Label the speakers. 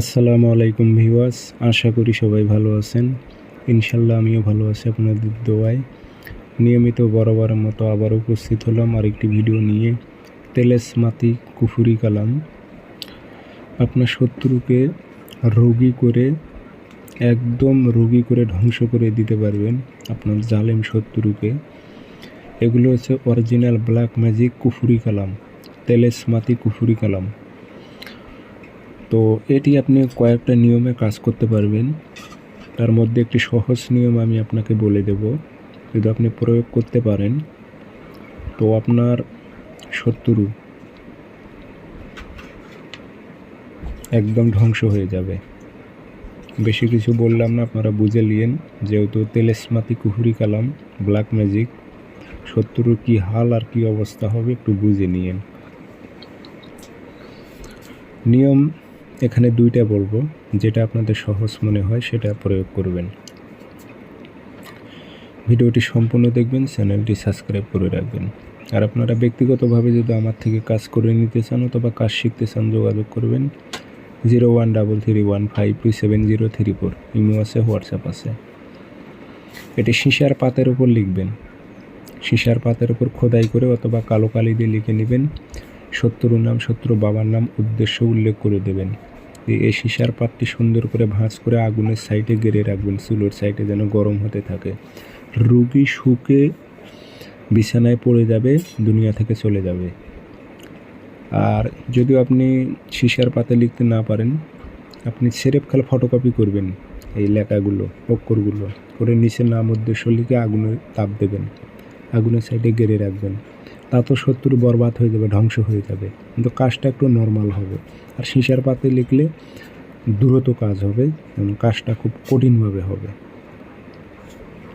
Speaker 1: আসসালামু আলাইকুম ভিউয়ার্স, আশা করি সবাই ভালো আছেন। ইনশাল্লাহ আমিও ভালো আছি আপনাদের দোয়ায়। নিয়মিত বরাবরের মতো আবার উপস্থিত হলাম আরেকটি ভিডিও নিয়ে। তেলেস মাতি কুফুরি কালাম। আপনার শত্রুকে রোগী করে, একদম রোগী করে ধ্বংস করে দিতে পারবেন আপনার জালেম শত্রুকে। এগুলো হচ্ছে অরিজিনাল ব্ল্যাক ম্যাজিক কুফুরি কালাম, তেলেস মাতি কুফুরি কালাম। তো এটি আপনি কয়েকটা নিয়মে কাজ করতে পারবেন। তার মধ্যে একটি সহজ নিয়ম আমি আপনাকে বলে দেব। যদি আপনি প্রয়োগ করতে পারেন, তো আপনার শত্রু একদম ধ্বংস হয়ে যাবে। বেশি কিছু বললাম না, আপনারা বুঝে নিয়েন। যেহেতু তেলেসমাতি কুহুরি কালাম, ব্ল্যাক ম্যাজিক, শত্রুর কী হাল আর কী অবস্থা হবে একটু বুঝে নিয়েন। নিয়ম এখানে দুইটা বলব, যেটা আপনাদের সহজ মনে হয় সেটা প্রয়োগ করবেন। ভিডিওটি সম্পূর্ণ দেখবেন, চ্যানেলটি সাবস্ক্রাইব করে রাখবেন। আর আপনারা ব্যক্তিগতভাবে যদি আমার থেকে কাজ করে নিতে চান অথবা কাজ শিখতে চান, যোগাযোগ করবেন। Zero one double three one five two seven zero three four, imo আছে, হোয়াটসঅ্যাপ আছে। এটি সীসার পাতের উপর লিখবেন। সীসার পাতের উপর খোদাই করে অথবা কালো কালি দিয়ে লিখে নেবেন। শত্রুর নাম শত্রু বাবার নাম, উদ্দেশ্য উল্লেখ করে দেবেন। এই সীসার পাতটি সুন্দর করে ভাঁজ করে আগুনের সাইডে গেড়ে রাখবেন। চুলোর সাইডে যেন গরম হতে থাকে। রুগী শুকে বিছানায় পড়ে যাবে, দুনিয়া থেকে চলে যাবে। আর যদিও আপনি সীসার পাতে লিখতে না পারেন, আপনি সেরেপ খাল ফটোকপি করবেন এই লেখাগুলো, অক্ষরগুলো। করে নিচে নাম উদ্দেশ্য লিখে আগুনে তাপ দেবেন। আগুনের সাইডে গেড়ে রাখবেন। তা তো শত্রু বরবাদ হয়ে যাবে, ধ্বংস হয়ে যাবে। কিন্তু কাজটা একটু নর্মাল হবে। আর সীসার পাতে লিখলে দ্রুত কাজ হবে, এবং কাজটা খুব কঠিনভাবে হবে।